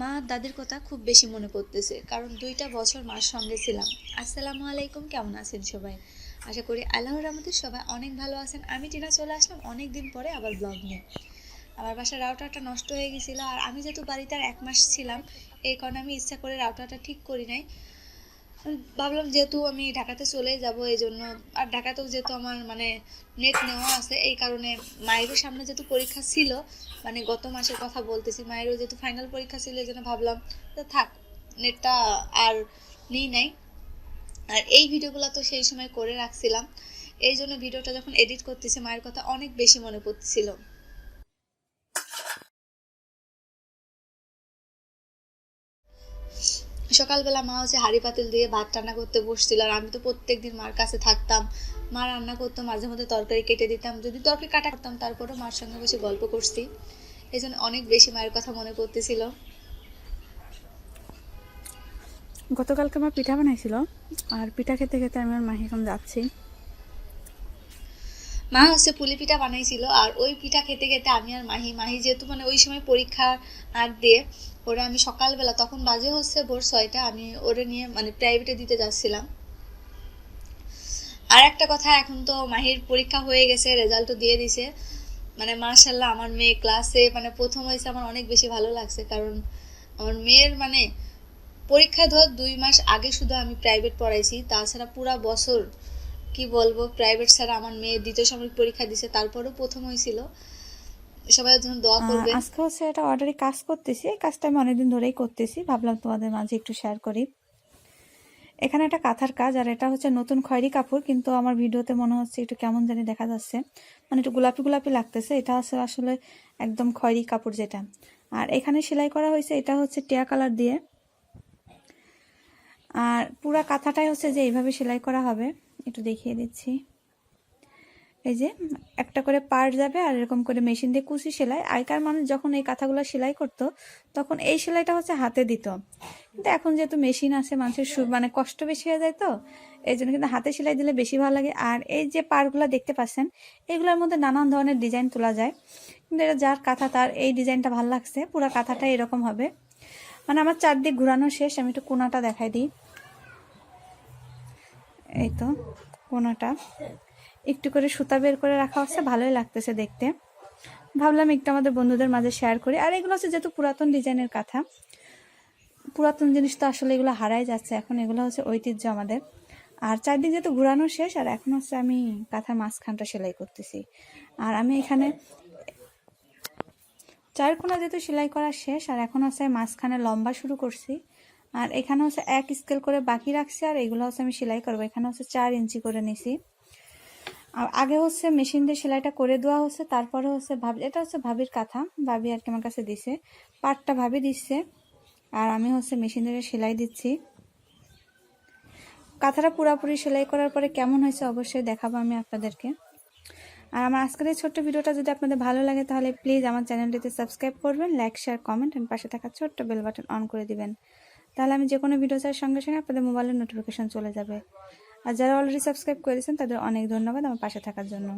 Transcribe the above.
মা দাদির কথা খুব বেশি মনে পড়তেছে, কারণ দুইটা বছর মার সঙ্গে ছিলাম। আসসালামু আলাইকুম, কেমন আছেন সবাই? আশা করি আল্লাহর রহমতে সবাই অনেক ভালো আছেন। আমি টিনা চলে আসলাম অনেক দিন পরে আবার ব্লগ নিয়ে। আমার বাসার রাউটারটা নষ্ট হয়ে গেছিল আর আমি যেহেতু বাড়িতে আর এক মাস ছিলাম, এই কারণে আমি ইচ্ছা করে রাউটারটা ঠিক করি নাই। ভাবলাম যেহেতু আমি ঢাকাতে চলে যাব, এই জন্য। আর ঢাকাতেও যেহেতু আমার মানে নেট নেওয়া আছে, এই কারণে মায়েরও সামনে যেহেতু পরীক্ষা ছিল মানে গত মাসের কথা বলতেছি, মায়েরও যেহেতু ফাইনাল পরীক্ষা ছিল, এই জন্য ভাবলাম তো থাক নেটটা আর নিই নাই। আর এই ভিডিওগুলো তো সেই সময় করে রাখছিলাম, এই জন্য ভিডিওটা যখন এডিট করতেছি, মায়ের কথা অনেক বেশি মনে পড়তেছিল। সকালবেলা মা হচ্ছে হাঁড়ি পাতিল দিয়ে ভাত রান্না করতে বসছিল আর আমি তো প্রত্যেক দিন মার কাছে থাকতাম। মা রান্না করতো, মাঝে মধ্যে তরকারি কেটে দিতাম। যদি তরকারি কাটা করতাম, তারপরেও মার সঙ্গে বসে গল্প করছি। এই জন্য অনেক বেশি মায়ের কথা মনে পড়তেছিল। গতকালকে আমার পিঠা বানাইছিল আর পিঠা খেতে খেতে আমি আর মাহি এখন যাচ্ছি। মা হচ্ছে পুলি পিঠা বানাইছিল আর ওই পিঠা খেতে খেতে আমি আর মাহি মাহি যেহেতু মানে ওই সময় পরীক্ষা আগ দিয়ে ওরা আমি সকালবেলা, তখন বাজে হচ্ছে ভোর ছয়টা, আমি ওরে নিয়ে মানে প্রাইভেটে দিতে যাচ্ছিলাম। আর একটা কথা, এখন তো মাহির পরীক্ষা হয়ে গেছে রেজাল্টও দিয়ে দিছে। মানে মার্শাল্লাহ আমার মেয়ে ক্লাসে মানে প্রথম হয়েছে, আমার অনেক বেশি ভালো লাগছে, কারণ আমার মেয়ের মানে পরীক্ষা ধর দুই মাস আগে শুধু আমি প্রাইভেট পড়াইছি, তাছাড়া পুরা বছর কি বলব প্রাইভেট স্যার আমার মেয়ে দ্বিতীয় সাময়িক পরীক্ষা দিছে তারপরেও প্রথম হয়েছিল সবাই জন্য দোয়া করবে। আজকে হচ্ছে একটা অর্ডারি কাজ করতেছি এই কাজটা আমি অনেকদিন ধরেই করতেছি ভাবলাম তোমাদের মাঝে একটু শেয়ার করি। এখানে একটা কাঁথার কাজ আর এটা হচ্ছে নতুন খয়েরি কাপড় কিন্তু আমার ভিডিওতে মনে হচ্ছে একটু কেমন জানি দেখা যাচ্ছে। মানে একটু গোলাপি গোলাপি লাগতেছে এটা হচ্ছে আসলে একদম খয়েরি কাপড় যেটা। আর এখানে সেলাই করা হয়েছে এটা হচ্ছে টিয়া কালার দিয়ে। আর পুরা কাঁথাটাই হচ্ছে যে এইভাবে সেলাই করা হবে। একটু দেখিয়ে দিচ্ছি। এই যে, একটা করে পার্ট যাবে আর এরকম করে মেশিন দিয়ে কুচি সেলাই। আগেকার মানুষ যখন এই কাঁথাগুলো সেলাই করতো, তখন এই সেলাইটা হচ্ছে হাতে দিত। কিন্তু এখন যেহেতু মেশিন আছে, মানুষের সু- মানে কষ্ট বেশি হয়ে যায় তো, এই জন্য কিন্তু হাতে সেলাই দিলে বেশি ভালো লাগে। আর এই যে পার্টগুলো দেখতে পাচ্ছেন, এগুলোর মধ্যে নানান ধরনের ডিজাইন তোলা যায়। কিন্তু এটা যার কাঁথা, তার এই ডিজাইনটা ভালো লাগছে। পুরো কাঁথাটা এরকম হবে। মানে আমার চারদিক ঘোরানো শেষ, আমি একটু কোনাটা দেখাই দিই। এই তো, কোনাটা। একটু করে সুতা বের করে রাখা হচ্ছে, ভালোই লাগতেছে দেখতে। ভাবলাম একটু আমাদের বন্ধুদের মাঝে শেয়ার করি। আর এগুলো হচ্ছে যেহেতু পুরাতন ডিজাইনের কাঁথা, পুরাতন জিনিস তো আসলে এগুলো হারাই যাচ্ছে। এখন এগুলো হচ্ছে ঐতিহ্য আমাদের। আর চারদিক যেহেতু ঘুরানো শেষ, আর এখন হচ্ছে আমি কাঁথার মাঝখানটা সেলাই করতেছি। আর আমি এখানে চার কোনা যেহেতু সেলাই করা শেষ, আর এখন হচ্ছে মাঝখানে লম্বা শুরু করছি। আর এখানে হচ্ছে এক স্কেল করে বাকি রাখছি আর এগুলো হচ্ছে আমি সেলাই করব। এখানে হচ্ছে চার ইঞ্চি করে নিছি। আর আগে হচ্ছে মেশিন দিয়ে সেলাইটা করে দেওয়া হচ্ছে, তারপরে হচ্ছে ভাবি এটা হচ্ছে ভাবির কাঁথা। ভাবি আর কি আমার কাছে দিছে। পাটটা ভাবি দিচ্ছে। আর আমি হচ্ছে মেশিন দিয়ে সেলাই দিচ্ছি। কাঁথাটা পুরাপুরি সেলাই করার পরে কেমন হয়েছে অবশ্যই দেখাবো আমি আপনাদেরকে। আর আমার আজকের এই ছোট্ট ভিডিওটা যদি আপনাদের ভালো লাগে, তাহলে প্লিজ আমার চ্যানেলটিতে সাবস্ক্রাইব করবেন লাইক শেয়ার কমেন্ট এন্ড পাশে থাকা ছোট্ট বেল বাটন অন করে দিবেন। তাহলে আমি যে কোনো ভিডিও চাই সঙ্গে সঙ্গে আপনাদের মোবাইলের নোটিফিকেশান চলে যাবে। আর যারা অলরেডি সাবস্ক্রাইব করেছেন, তাদের অনেক ধন্যবাদ আমার পাশে থাকার জন্য।